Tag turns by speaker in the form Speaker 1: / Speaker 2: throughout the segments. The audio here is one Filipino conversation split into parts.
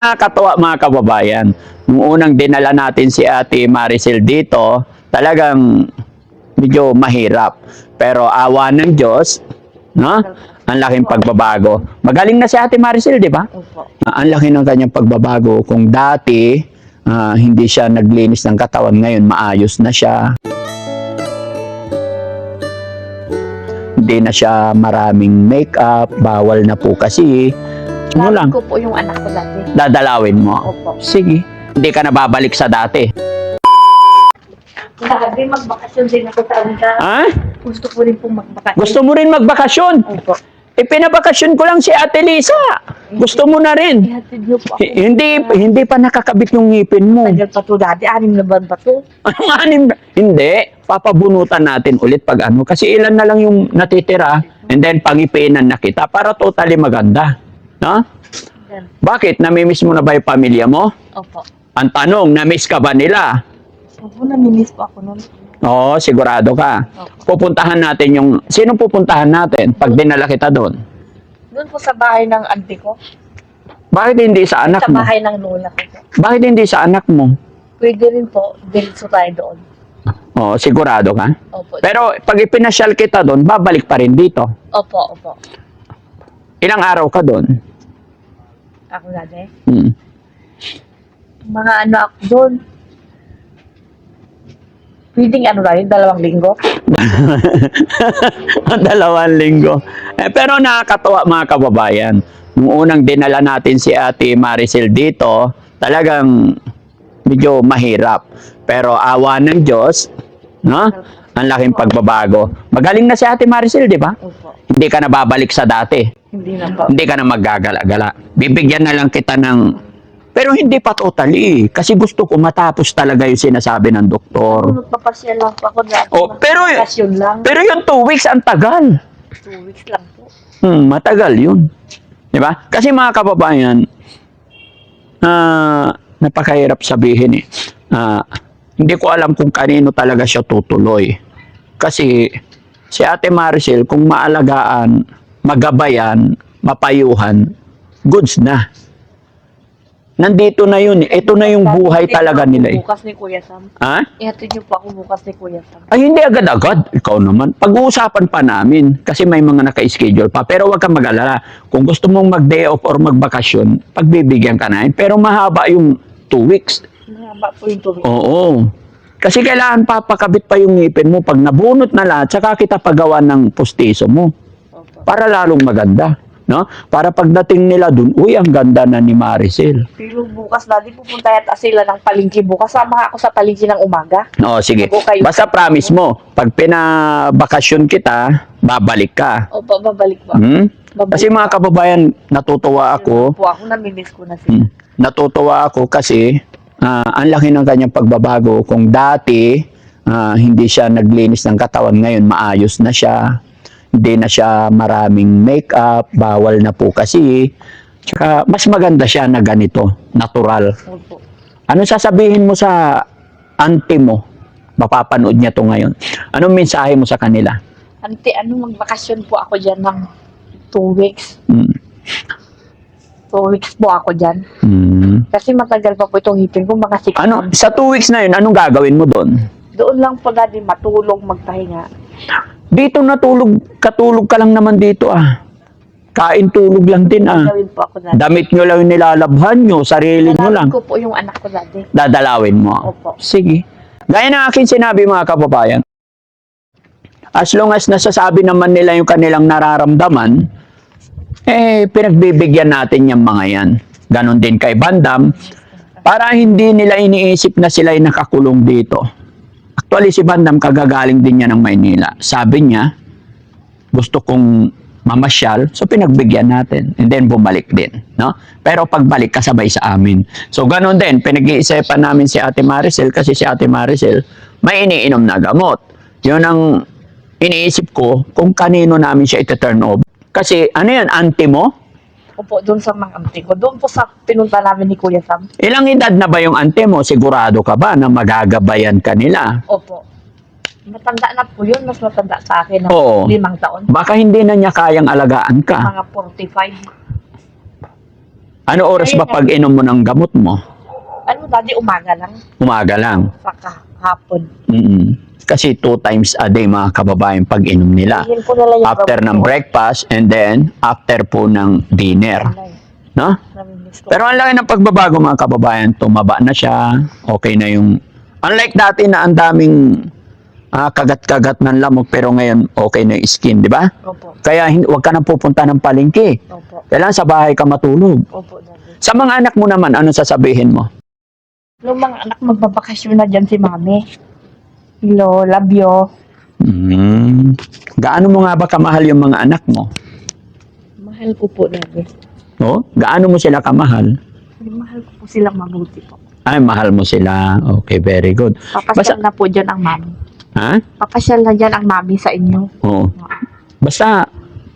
Speaker 1: Nakakatawa mga kababayan. Nung unang dinala natin si Ate Maricel dito, talagang medyo mahirap. Pero awa ng Diyos, no? Ang laking pagbabago. Magaling na si Ate Maricel, di ba? Ah, ang laki ng kanyang pagbabago. Kung dati, ah, hindi siya naglinis ng katawan, ngayon maayos na siya. Hindi na siya maraming makeup, bawal na po kasi.
Speaker 2: Lagi
Speaker 1: lang,
Speaker 2: ko po yung anak ko dati.
Speaker 1: dadalawin mo.
Speaker 2: Opo.
Speaker 1: Sige. Hindi ka na babalik sa dati.
Speaker 2: Sabi, magbakasyon din ako sa Anda.
Speaker 1: Ha?
Speaker 2: Gusto ko rin pong magbakasyon.
Speaker 1: Gusto mo rin magbakasyon?
Speaker 2: Opo.
Speaker 1: Eh, pinabakasyon ko lang si Ate Lisa. Gusto mo na rin.
Speaker 2: Ihatid niyo po ako.
Speaker 1: H- hindi, hindi pa nakakabit yung ngipin mo.
Speaker 2: Tagal pa to dati. Anim na buwan pa to.
Speaker 1: Anim? Hindi. Papabunutan natin ulit pag ano. Kasi ilan na lang yung natitira. And then, pangipinan na kita para totally maganda. No?
Speaker 2: Yan.
Speaker 1: Bakit? Namimiss mo na ba yung pamilya mo?
Speaker 2: Opo.
Speaker 1: Ang tanong, namiss ka ba nila?
Speaker 2: Opo, namimiss po ako nun.
Speaker 1: Oo, sigurado ka.
Speaker 2: Opo.
Speaker 1: Pupuntahan natin yung... Sino pupuntahan natin pag dinala kita doon?
Speaker 2: Doon po sa bahay ng auntie ko.
Speaker 1: Bakit hindi sa anak
Speaker 2: Sa
Speaker 1: mo?
Speaker 2: bahay ng lola ko po.
Speaker 1: Bakit hindi sa anak mo?
Speaker 2: Pwede rin po. Diretso tayo doon.
Speaker 1: Oo, sigurado ka?
Speaker 2: Opo.
Speaker 1: Pero pag ipinasyal kita doon, babalik pa rin dito.
Speaker 2: Opo, opo.
Speaker 1: Ilang araw ka doon?
Speaker 2: Ako dati.
Speaker 1: Hmm.
Speaker 2: Mga ano ako doon. Pwedeng ano lang yun, dalawang linggo.
Speaker 1: Dalawang linggo. Eh, pero nakakatawa mga kababayan. Nung unang dinala natin si Ate Maricel dito, talagang medyo mahirap. Pero awa ng Diyos, no? Ang laking pagbabago. Magaling na si Ate Maricel, di ba? Hindi ka na babalik sa dati.
Speaker 2: Hindi na po.
Speaker 1: Hindi ka na maggagala-gala. Bibigyan na lang kita ng... Pero hindi pa totally. Kasi gusto ko matapos talaga yung sinasabi ng doktor.
Speaker 2: Nagpapasyal lang po ako dati.
Speaker 1: Oh, pero-
Speaker 2: Bakasyon lang.
Speaker 1: Pero yung two weeks, ang tagal.
Speaker 2: Two weeks lang po.
Speaker 1: Hmm, matagal yun. Di ba? Kasi mga kababayan, ah, napakahirap sabihin eh. Ah, hindi ko alam kung kanino talaga siya tutuloy. Kasi si Ate Maricel, kung maalagaan, magabayan, mapayuhan, goods na. Nandito na yun. eh. Ito na yung buhay
Speaker 2: Ihatid
Speaker 1: talaga
Speaker 2: niyo
Speaker 1: nila eh.
Speaker 2: Bukas ni Kuya Sam.
Speaker 1: Ha?
Speaker 2: Ihatid niyo po ako bukas ni Kuya Sam.
Speaker 1: Ay, hindi agad-agad. Ikaw naman. Pag-uusapan pa namin kasi may mga naka-schedule pa. Pero huwag kang mag-alala. Kung gusto mong mag-day off or magbakasyon, pagbibigyan ka na. Pero mahaba yung two weeks.
Speaker 2: Mahaba po yung two weeks.
Speaker 1: Oo. Kasi kailangan papakabit pa yung ngipin mo. Pag nabunot na lahat, saka kita pagawa ng pustiso mo. Para lalong maganda. No? Para pagdating nila dun, uy, ang ganda na ni Maricel.
Speaker 2: Pero bukas dati pupunta yata sila ng palingki bukas. Sama ako sa palingki ng umaga.
Speaker 1: Oo, sige.
Speaker 2: Kayo-
Speaker 1: Basta promise mo, pag pinabakasyon kita, babalik ka.
Speaker 2: Opo, babalik po.
Speaker 1: Hmm?
Speaker 2: Babalik
Speaker 1: Kasi mga kababayan, natutuwa ako.
Speaker 2: Po ako, namimiss ko na sila.
Speaker 1: Hmm. Natutuwa ako kasi ah, ang laki ng kanyang pagbabago. Kung dati ah, hindi siya naglinis ng katawan, ngayon maayos na siya. Hindi na siya maraming makeup, bawal na po kasi. Tsaka mas maganda siya na ganito, natural.
Speaker 2: Opo.
Speaker 1: Ano sasabihin mo sa auntie mo? Mapapanood niya to ngayon. Anong mensahe mo sa kanila?
Speaker 2: Ante, ano, magbakasyon po ako dyan ng two weeks.
Speaker 1: Hmm.
Speaker 2: Two weeks po ako dyan.
Speaker 1: Hmm.
Speaker 2: Kasi matagal pa po itong hipin ko, mga six
Speaker 1: Ano,
Speaker 2: months.
Speaker 1: sa two weeks na yun, anong gagawin mo doon?
Speaker 2: Doon lang po dati matulog, magpahinga.
Speaker 1: Dito natulog, katulog ka lang naman dito ah. Kain tulog lang din ah.
Speaker 2: Gawin po ako dati.
Speaker 1: Damit nyo lang yung nilalabhan nyo, sarili nyo lang.
Speaker 2: ko po yung anak ko dati.
Speaker 1: Dadalawin mo.
Speaker 2: Opo.
Speaker 1: Sige. Gaya ng akin sinabi mga kababayan, as long as nasasabi naman nila yung kanilang nararamdaman, eh, pinagbibigyan natin yung mga yan. Ganon din kay Bandam, para hindi nila iniisip na sila ay nakakulong dito. Actually, si Bandam kagagaling din niya ng Maynila. Sabi niya, gusto kong mamasyal, so pinagbigyan natin. And then bumalik din. No? Pero pagbalik, kasabay sa amin. So ganon din, pinag-iisipan namin si Ate Maricel kasi si Ate Maricel may iniinom na gamot. Yun ang iniisip ko kung kanino namin siya iti-turn over. Kasi ano yan, auntie mo?
Speaker 2: Opo, doon sa mga auntie ko. Doon po sa pinunta namin ni Kuya Sam.
Speaker 1: Ilang edad na ba yung auntie mo? Sigurado ka ba na magagabayan ka nila?
Speaker 2: Opo. Matanda na po yun. Mas matanda sa akin ng
Speaker 1: Oo.
Speaker 2: limang taon.
Speaker 1: Baka hindi na niya kayang alagaan ka.
Speaker 2: Mga 45.
Speaker 1: Ano oras ba pag inom mo ng gamot mo?
Speaker 2: Ano, daddy, umaga lang.
Speaker 1: Umaga lang.
Speaker 2: Saka hapon.
Speaker 1: Mm. Kasi two times a day mga kababayan pag inom nila.
Speaker 2: Ihin po nila yung
Speaker 1: After ng breakfast and then after po ng dinner. No?
Speaker 2: namimiss ko.
Speaker 1: Pero ang laki ng pagbabago mga kababayan, tumaba na siya, okay na yung... Unlike dati na ang daming ah, kagat-kagat ng lamok, pero ngayon okay na yung skin, di ba?
Speaker 2: Opo.
Speaker 1: Kaya hin- huwag ka nang pupunta ng palengke.
Speaker 2: Opo.
Speaker 1: Kailangan sa bahay ka matulog.
Speaker 2: Opo, daddy.
Speaker 1: Sa mga anak mo naman, anong sasabihin mo?
Speaker 2: Nung mga anak magbabakasyon na dyan si mami. Hello, love you.
Speaker 1: Hmm. Gaano mo nga ba kamahal yung mga anak mo?
Speaker 2: Mahal ko po, daddy.
Speaker 1: Oh? Gaano mo sila kamahal?
Speaker 2: Mahal ko po silang mabuti po.
Speaker 1: Ay, mahal mo sila. Okay, very good.
Speaker 2: Papasyal na po dyan ang mami.
Speaker 1: Ha?
Speaker 2: Papasyal na dyan ang mami sa inyo.
Speaker 1: Oo. Basta,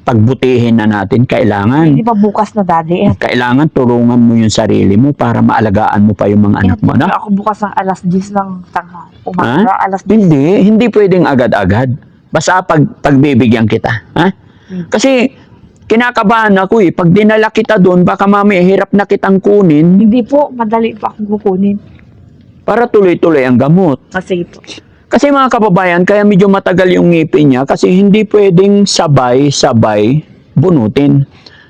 Speaker 1: pagbutihin na natin, kailangan.
Speaker 2: Hindi ba bukas na, daddy? Eh,
Speaker 1: Kailangan tulungan mo yung sarili mo para maalagaan mo pa yung mga anak mo, no?
Speaker 2: Ako bukas ng alas 10 ng tanghal. Umaga, alas 10.
Speaker 1: Hindi, hindi pwedeng agad-agad. Basta pag, pagbibigyan kita. Ha?
Speaker 2: Hmm.
Speaker 1: Kasi, kinakabahan ako eh. Pag dinala kita doon, baka mamaya hirap na kitang kunin
Speaker 2: Hindi po, madali po akong kukunin.
Speaker 1: para tuloy-tuloy ang gamot.
Speaker 2: Kasi po.
Speaker 1: Kasi mga kababayan, kaya medyo matagal yung ngipin niya kasi hindi pwedeng sabay-sabay bunutin.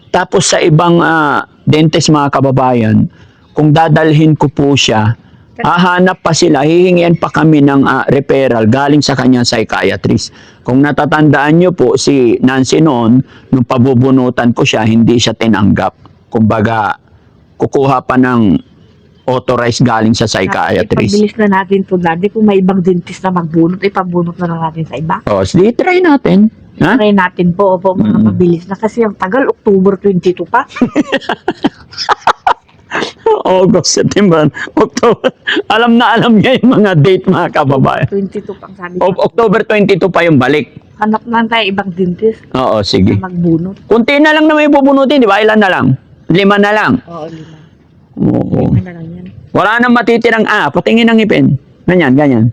Speaker 1: Tapos sa ibang ah, dentist mga kababayan, kung dadalhin ko po siya, hahanap pa sila, hihingian pa kami ng ah, referral galing sa kanyang psychiatrist. Kung natatandaan niyo po, si Nancy noon, nung pabubunutan ko siya, hindi siya tinanggap. Kumbaga, kukuha pa ng authorized galing sa psychiatrist.
Speaker 2: Ipabilis na natin po, daddy. Kung may ibang dentist na magbunot, ipabunot na lang natin sa iba.
Speaker 1: O, sige, try natin. Ha?
Speaker 2: Try natin po, opo, mga
Speaker 1: Mm.
Speaker 2: mabilis na. Kasi ang tagal, October 22 pa.
Speaker 1: August, September, October. Alam na alam niya yung mga date mga kababayan.
Speaker 2: 22 pang sabi
Speaker 1: O,
Speaker 2: ko.
Speaker 1: October 22 pa yung balik.
Speaker 2: Hanap na tayo ibang dentist
Speaker 1: Oo, sige.
Speaker 2: na magbunot.
Speaker 1: Kunti na lang naman yung bubunutin, di ba? Ilan na lang? Lima na lang.
Speaker 2: Oo, lima.
Speaker 1: Oo.
Speaker 2: Lima na lang yan.
Speaker 1: Wala nang matitirang, ah, patingin ng ipin. Ganyan, ganyan.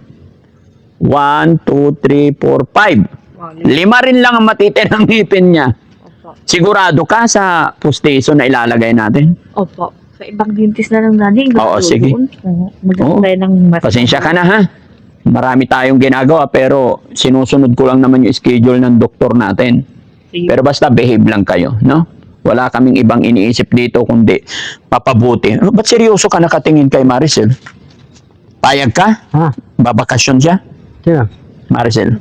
Speaker 1: One, two, three, four, five.
Speaker 2: Oo, lima.
Speaker 1: Lima rin lang ang matitirang ngipin niya.
Speaker 2: Opo.
Speaker 1: Sigurado ka sa pustiso na ilalagay natin?
Speaker 2: Opo. Sa ibang dentist na lang. Gusto
Speaker 1: Oo, sige.
Speaker 2: Maganda ng mas.
Speaker 1: Pasensya ka na ha. Marami tayong ginagawa pero sinusunod ko lang naman yung schedule ng doktor natin. Pero basta behave lang kayo, no? Wala kaming ibang iniisip dito kundi papabuti. Ano, ba't seryoso ka nakatingin kay Maricel? Payag ka?
Speaker 3: Ha?
Speaker 1: Babakasyon siya?
Speaker 3: Sino?
Speaker 1: Maricel?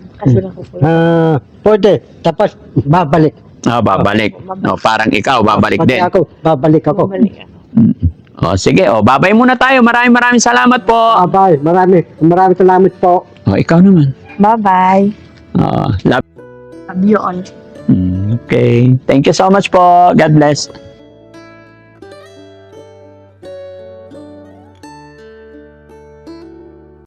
Speaker 3: Ah, pwede. Tapos, babalik.
Speaker 1: Ah, babalik. No, parang ikaw, babalik
Speaker 3: Pati
Speaker 1: din.
Speaker 3: ako, babalik
Speaker 2: ako.
Speaker 1: Mm. O, sige, o, babay muna tayo. Maraming maraming salamat po.
Speaker 3: Bye-bye. Marami, marami salamat po.
Speaker 1: O, ikaw naman.
Speaker 2: Bye-bye.
Speaker 1: O, love.
Speaker 2: Love you all.
Speaker 1: Mm, Okay. Thank you so much po. God bless.